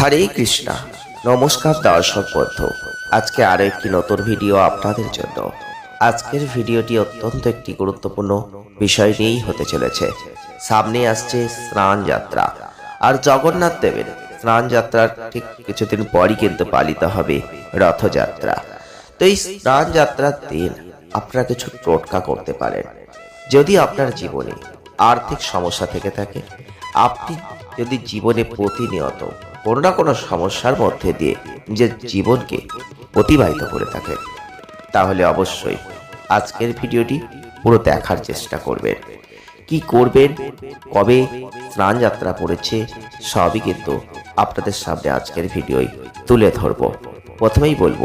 হরে কৃষ্ণা। নমস্কার দর্শক বন্ধু। আজকে আরও একটি নতুন ভিডিও আপনাদের জন্য। আজকের ভিডিওটি অত্যন্ত একটি গুরুত্বপূর্ণ বিষয় নিয়েই হতে চলেছে। সামনে আসছে স্নান যাত্রা। আর জগন্নাথ দেবের স্নান যাত্রার ঠিক কিছুদিন পরই কিন্তু পালিত হবে রথযাত্রা। তো এই স্নান যাত্রার দিন আপনারা কিছু টোটকা করতে পারেন। যদি আপনার জীবনে আর্থিক সমস্যা থেকে থাকে, আপনি যদি জীবনে প্রতিনিয়ত কোনো না কোনো সমস্যার মধ্যে দিয়ে নিজের জীবনকে অতিবাহিত করে থাকেন তাহলে অবশ্যই আজকের ভিডিওটি পুরো দেখার চেষ্টা করবেন। কি করবেন, কবে স্নান যাত্রা পড়েছে, সবই কিন্তু আপনাদের সামনে আজকের ভিডিওই তুলে ধরব। প্রথমেই বলব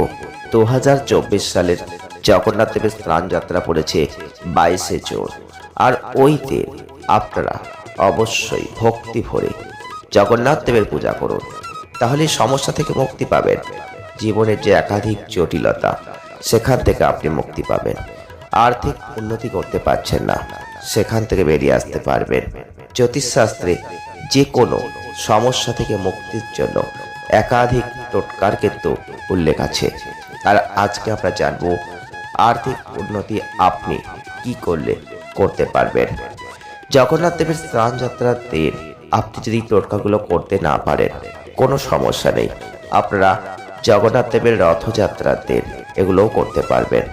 দু হাজার চব্বিশ সালের জগন্নাথ দেবের স্নান যাত্রা পড়েছে বাইশে জোর আর ওই দিন আপনারা অবশ্যই ভক্তি ভরে জগন্নাথ দেবের পূজা করুন। তাহলে সমস্যা থেকে মুক্তি পাবেন। জীবনের যে একাধিক জটিলতা, সেখান থেকে আপনি মুক্তি পাবেন। আর্থিক উন্নতি করতে পারছেন না, সেখান থেকে বেরিয়ে আসতে পারবেন। জ্যোতিষশাস্ত্রে যে কোনো সমস্যা থেকে মুক্তির জন্য একাধিক টোটকার কিন্তু উল্লেখ আছে। আর আজকে আমরা জানব, আর্থিক উন্নতি আপনি কি করলে করতে পারবেন? জগন্নাথ দেবের স্নান যাত্রার দিন আপনি যদি টোটকাগুলো করতে না পারেন, কোনো সমস্যা নেই। আপনারা জগন্নাথ দেবের রথযাত্রার দিন এগুলোও করতে পারবেন।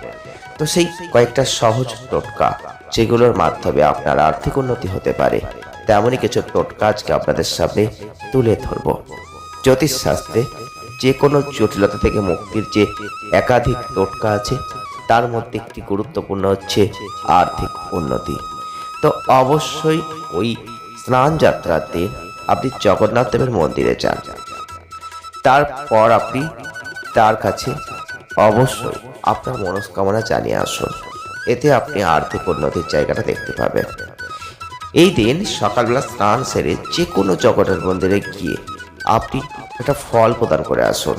তো সেই কয়েকটা সহজ টোটকা, যেগুলোর মাধ্যমে আপনার আর্থিক উন্নতি হতে পারে, তেমনই কিছু টোটকা আজকে আপনাদের সামনে তুলে ধরব। জ্যোতিষশাস্ত্রে যে কোনো জটিলতা থেকে মুক্তির যে একাধিক টোটকা আছে, তার মধ্যে একটি গুরুত্বপূর্ণ হচ্ছে আর্থিক উন্নতি। তো অবশ্যই ওই স্নান যাত্রার দিন আপনি জগন্নাথ দেবের মন্দিরে যান। তারপর আপনি তার কাছে অবশ্যই আপনার মনস্কামনা জানিয়ে আসুন। এতে আপনি আর্থিক উন্নতির জায়গাটা দেখতে পাবেন। এই দিন সকালবেলা স্নান সেরে যে কোনো জগন্নাথ মন্দিরে গিয়ে আপনি একটা ফল প্রদান করে আসুন।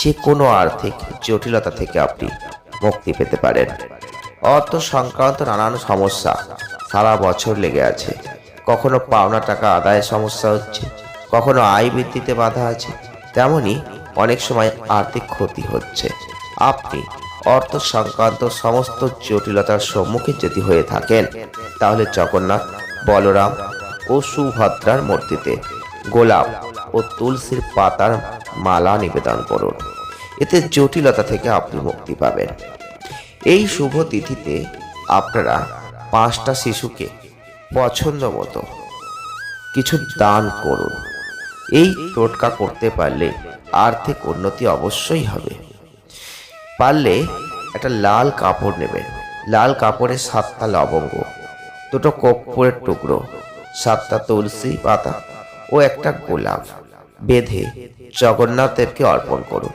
যে কোনো আর্থিক জটিলতা থেকে আপনি মুক্তি পেতে পারেন। অর্থ সংক্রান্ত নানান সমস্যা সারা বছর লেগে আছে। কখনো পাওনা টাকা আদায়ের সমস্যা হচ্ছে, কখনো আয় বৃদ্ধিতে বাধা আছে, তেমনি অনেক সময় আর্থিক ক্ষতি হচ্ছে। আপনি অর্থ সংক্রান্ত সমস্ত জটিলতার সম্মুখীন যদি হয়ে থাকেন, তাহলে জগন্নাথ, বলরাম ও সুভদ্রার মূর্তিতে গোলাপ ও তুলসীর পাতার মালা নিবেদন করুন। এতে জটিলতা থেকে আপনি মুক্তি পাবেন। এই শুভ তিথিতে আপনারা পাঁচটা শিশুকে পছন্দ মতো কিছু দান করুন। এই টোটকা করতে পারলে আর্থিক উন্নতি অবশ্যই হবে। পারলে একটা লাল কাপড় নেবেন। লাল কাপড়ে সাতটা লবঙ্গ, দুটো কর্পূরের টুকরো, সাতটা তুলসী পাতা ও একটা গোলাপ বেঁধে জগন্নাথ দেবকে অর্পণ করুন।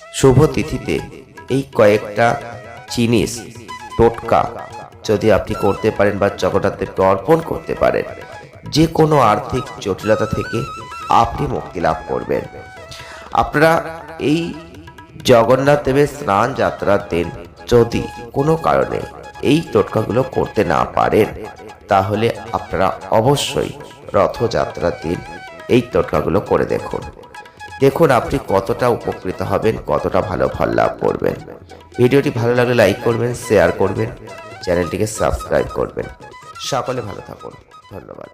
শুভ তিথিতে এই কয়েকটা জিনিস টোটকা, যদি আপনি করতে পারেন বা জগন্নাথ দেবকে অর্পণ করতে পারেন যে কোনো আর্থিক জটিলতা থেকে আপনি মুক্তি লাভ করবেন। আপনারা এই জগন্নাথ দেবের স্নান যাত্রার দিন যদি কোনো কারণে এই টোটকাগুলো করতে না পারেন, তাহলে আপনারা অবশ্যই রথযাত্রার দিন এই টোটকাগুলো করে দেখুন। দেখুন আপনি কতটা উপকৃত হবেন, কতটা ভালো ফল লাভ করবেন। ভিডিওটি ভালো লাগলে লাইক করবেন শেয়ার করবেন চ্যানেলটিকে সাবস্ক্রাইব করবেন। সকলে ভালো থাকুন। ধন্যবাদ।